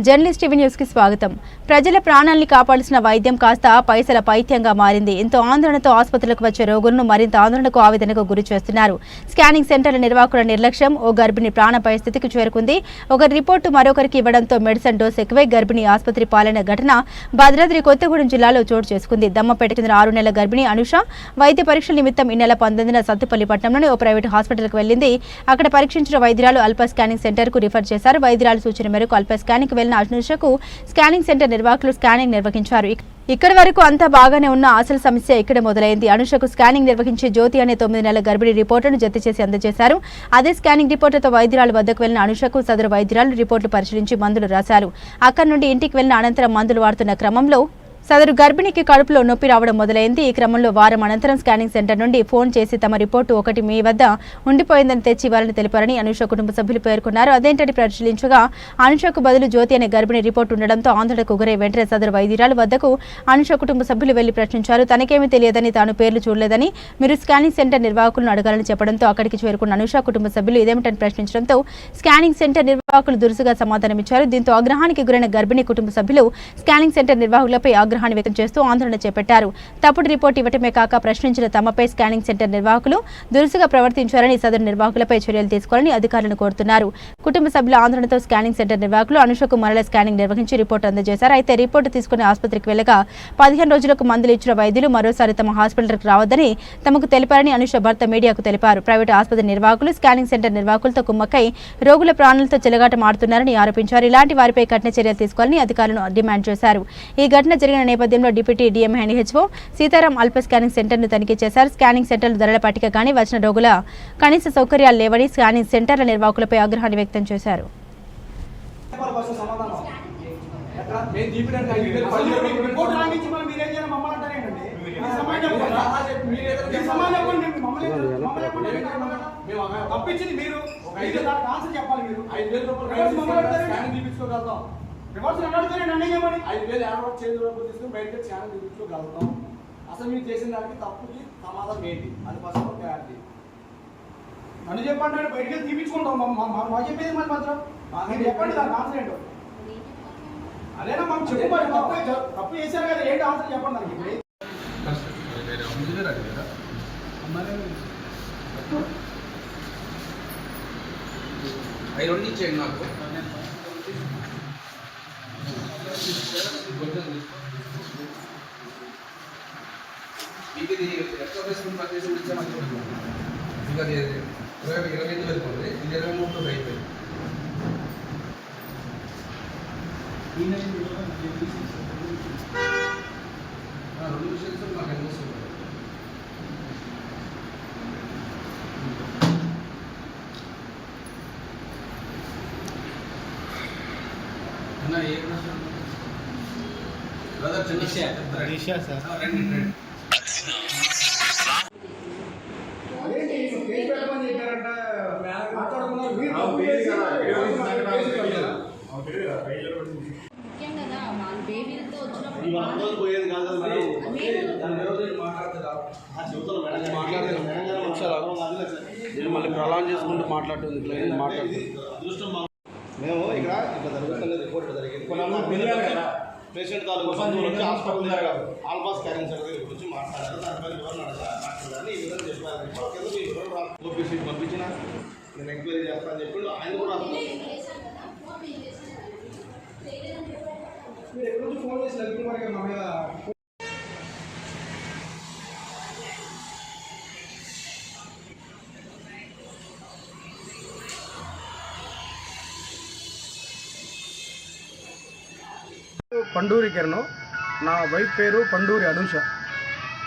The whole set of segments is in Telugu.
జర్నలిస్ట్ టీవీ న్యూస్కి స్వాగతం. ప్రజల ప్రాణాల్ని కాపాడాల్సిన వైద్యం కాస్త పైసల పైత్యంగా మారింది. ఎంతో ఆందోళనతో ఆసుపత్రులకు వచ్చే రోగులను మరింత ఆందోళనకు ఆవేదనకు గురి చేస్తున్నారు. స్కానింగ్ సెంటర్ల నిర్వాహకుల నిర్లక్ష్యం ఓ గర్భిణి ప్రాణ పరిస్థితికి చేరుకుంది. ఒకరి రిపోర్టు మరొకరికి ఇవ్వడంతో మెడిసిన్ డోస్ ఎక్కువై గర్భిణి ఆసుపత్రి పాలైన ఘటన భద్రాద్రి కొత్తగూడెం జిల్లాలో చోటు చేసుకుంది. దమ్మపేట చెందిన ఆరు నెలల గర్భిణి అనుష వైద్య పరీక్షల నిమిత్తం ఈ నెల పంతొమ్మిదిన సత్తుపల్లి పట్టణంలోని ఓ ప్రైవేట్ హాస్పిటల్కి వెళ్ళింది అక్కడ పరీక్షించిన వైద్యురాలు అల్ప స్కానింగ్ సెంటర్కు రిఫర్ చేశారు. వైద్యురాలు సూచన మేరకు అల్ప స్కానింగ్ వెళ్ళిన అనుషకు స్కానింగ్ సెంటర్ నిర్వాహకులు స్కానింగ్ నిర్వహించారు. ఇక్కడి వరకు అంతా బాగానే ఉన్న ఆశల సమస్య ఇక్కడ మొదలైంది. అనుషకు స్కానింగ్ నిర్వహించే జ్యోతి అనే తొమ్మిది నెలల గర్భిణి రిపోర్టును జత చేసి అందజేశారు. అదే స్కానింగ్ రిపోర్టుతో వైద్యురాలు వద్దకు వెళ్ళిన అనుషకు సదరు వైద్యురాలు రిపోర్టులు పరిశీలించి మందులు రాశారు. అక్కడి నుండి ఇంటికి వెళ్ళిన అనంతరం మందులు వాడుతున్న క్రమంలో సదరు గర్భిణికి కడుపులో నొప్పి రావడం మొదలైంది. ఈ క్రమంలో వారం అనంతరం స్కానింగ్ సెంటర్ నుండి ఫోన్ చేసి తమ రిపోర్టు ఒకటి మీ వద్ద ఉండిపోయిందని తెచ్చి ఇవ్వాలని తెలిపారని అనుష కుటుంబ సభ్యులు పేర్కొన్నారు. అదేంటని పరిశీలించగా అనుషకు బదులు జ్యోతి అనే గర్భిణి రిపోర్టు ఉండడంతో ఆందోళనకు గురై వెంటనే సదరు వైద్యురాలు వద్దకు అనుష కుటుంబ సభ్యులు వెళ్ళి ప్రశ్నించారు. తనకేమీ తెలియదని తాను పేర్లు చూడలేదని మీరు స్కానింగ్ సెంటర్ నిర్వాహకులను అడగాలని చెప్పడంతో అక్కడికి చేరుకున్న అనుష కుటుంబ సభ్యులు ఇదేమిటని ప్రశ్నించడంతో స్కానింగ్ సెంటర్ నిర్వాహకులు దురుసుగా సమాధానమిచ్చారు దీంతో ఆగ్రహానికి గురైన గర్భిణి కుటుంబ సభ్యులు స్కానింగ్ సెంటర్ నిర్వాహకులపై ఆగ్రహాన్ని వ్యక్తం చేస్తూ ఆందోళన చేపట్టారు. తప్పుడు రిపోర్ట్ ఇవ్వటమే కాక ప్రశ్నించిన తమపై స్కానింగ్ సెంటర్ నిర్వాహకులు దురుసుగా ప్రవర్తించారని సదరు నిర్వాహకులపై చర్యలు తీసుకోవాలని అధికారులను కోరుతున్నారు. కుటుంబ సభ్యుల ఆందోళనతో స్కానింగ్ సెంటర్ నిర్వాహకులు అనుషకు మరల స్కానింగ్ నిర్వహించి రిపోర్టు అందజేశారు. అయితే రిపోర్టు తీసుకుని ఆసుపత్రికి వెళ్ళగా పదిహేను రోజులకు మందులు ఇచ్చిన వైద్యులు మరోసారి తమ హాస్పిటల్కి రావద్దని తమకు తెలిపారని అనుష భర్త మీడియాకు తెలిపారు. ప్రైవేటు ఆసుపత్రి నిర్వాహకులు స్కానింగ్ సెంటర్ నిర్వాహకులతో కుమ్మక్కై రోగుల ప్రాణాలతో చెలగాటమాడుతున్నారని ఆరోపించారు. ఇలాంటి వారిపై కఠిన చర్యలు తీసుకోవాలని అధికారులను డిమాండ్ చేశారు. ఈ ఘటన జరిగిన నేపథ్యంలో deputy DM HO Sitaram alpha scanning సెంటర్ను తనిఖీ చేశారు. స్కానింగ్ సెంటర్లు ధరల పట్టిక కానీ వచ్చిన రోగుల కనీస సౌకర్యాలు లేవని స్కానింగ్ సెంటర్ల నిర్వాహకులపై ఆగ్రహాన్ని వ్యక్తం చేశారు? మేము తప్పించింది మీరు ఒక మీరు ఐదు- దానికి ఆన్సర్ చెప్పాలి మీరు ఐదు వేల రూపాయలు రివర్స్ మమ్మల్ని అడుగుతారు. స్కానింగ్ తీపించుకోగలుగుతాం రివర్స్ అడుగుతారు, నన్ను చేయమని? ఐదు వేలు ఏడవరకు చేతి రూపాయలు తీసుకుని బయటకు స్కానింగ్ తీపించుకోగలుగుతాం అసలు మీరు చేసిన దానికి తప్పుకి సమాధానం ఏంటి అది ఫస్ట్ క్లారిటీ నన్ను చెప్పండి అంటే బయటికి వెళ్ళి తీపించుకుంటాం మా- మా- మా- చెప్పేది మరి మాత్రం మీరు చెప్పండి దానికి ఆన్సర్ ఏంటో అదేనా మనం చెప్పు మరి తప్పు తప్పు చేశారు కదా ఏంటి ఆన్సర్ చెప్పండి దానికి అవి రెండు ఇచ్చేయండి నాకు. మీకు ఇది ఎక్స్ట్రా పని చేసి ఇచ్చే నాకు ఇంకా అది ఇరవై ఇరవై ఐదు వెళ్ళిపోతుంది ఇది ఇరవై మూడుతో అయిపోయింది. ఆ, రెండు విషయాలు నాకు ఎన్ని వస్తుంది అన్న ఏ ప్రశ్న బ్రదర్ చిన్న ఆ, రండి రండి అదేంటి కేసు పెట్టమని చెప్పారంట మాట్లాడుకున్నారు మీరు ఆ, తప్పు బేబీ చేసి కదా, బేబీ కేసు గురించి నాకు పెట్టారు. తెలియదు కదా. ఆ, బేబీ కదా, బేబీ గురించి. ముఖ్యం కదా వాళ్ళ బేబీలతో వచ్చినప్పుడు ఈ వంద రోజులు పోయేది కాదు కదా మరి. మీరు- దాని రోజులు మాట్లాడతారా? ఆ చెబుతాను మేడం గారు. మాట్లాడతాను. మేడం గారు ఆగు. నేను మళ్ళీ ప్రొలాంగ్ చేసుకుంటూ మాట్లాడుతుంది ఇట్లా ఏం మాట్లాడుతుంది మేము ఇక్కడ ఇట్లా జరుగుతున్న రిపోర్ట్ జరిగింది. పేషెంట్ తాలూకు బంధువులు వచ్చి హాస్పిటల్ ఆల్ఫా స్కానింగ్ సెంటర్ దగ్గర వచ్చి మాట్లాడారు. దానిపై వివరణ. మాట్లాడాలని ఈ విధంగా చెప్పారు. కింద మీ వివరణ రా- ఓపీసీ పంపించిన? నేను ఎంక్వైరీ చేస్తానని చెప్పి ఆయన కూడా మీరు ఎక్కడి నుంచి ఫోన్ చేసి లలిత కుమార్ గారు మా మీద పండూరి కిరణ్. నా వైఫ్ పేరు పండూరి అనూష.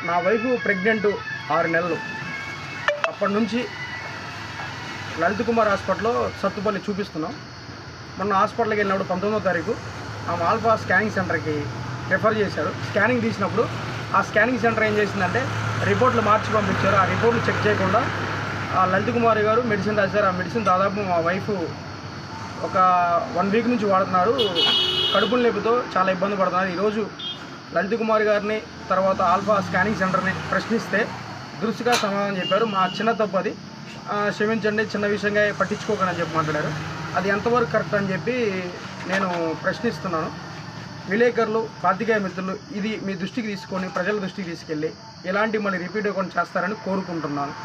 నా వైఫ్ ప్రెగ్నెంట్ ఆరు నెలలు. అప్పటి నుంచి లలిత్ కుమార్ హాస్పిటల్లో సత్తుపల్లి చూపిస్తున్నాం. మొన్న హాస్పిటల్కి వెళ్ళినప్పుడు పంతొమ్మిదో తారీఖు ఆమె ఆల్ఫా స్కానింగ్ సెంటర్కి రిఫర్ చేశారు. స్కానింగ్ తీసినప్పుడు ఆ స్కానింగ్ సెంటర్ ఏం చేసిందంటే రిపోర్ట్లు మార్చి పంపించారు. ఆ రిపోర్ట్లు చెక్ చేయకుండా ఆ లలిత్ కుమార్ గారు మెడిసిన్ రాశారు. ఆ మెడిసిన్ దాదాపు మా వైఫ్ ఒక వన్ వీక్ నుంచి వాడుతున్నారు. కడుపుల నొప్పితో చాలా ఇబ్బంది పడుతున్నారు. ఈరోజు లలిత్ కుమార్ గారిని తర్వాత ఆల్ఫా స్కానింగ్ సెంటర్ని ప్రశ్నిస్తే దురుసుగా సమాధానం చెప్పారు. మా చిన్న తప్పు అది. క్షమించండి చిన్న విషయంగా పట్టించుకోకని చెప్పి మాట్లాడారు. అది ఎంతవరకు కరెక్ట్ అని చెప్పి నేను ప్రశ్నిస్తున్నాను. విలేకరులు పాతికేయ మిత్రులు ఇది మీ దృష్టికి తీసుకొని ప్రజల దృష్టికి తీసుకెళ్ళి ఇలాంటి మళ్ళీ రిపీట్ అవ్వకుండా చేస్తారని కోరుకుంటున్నాను.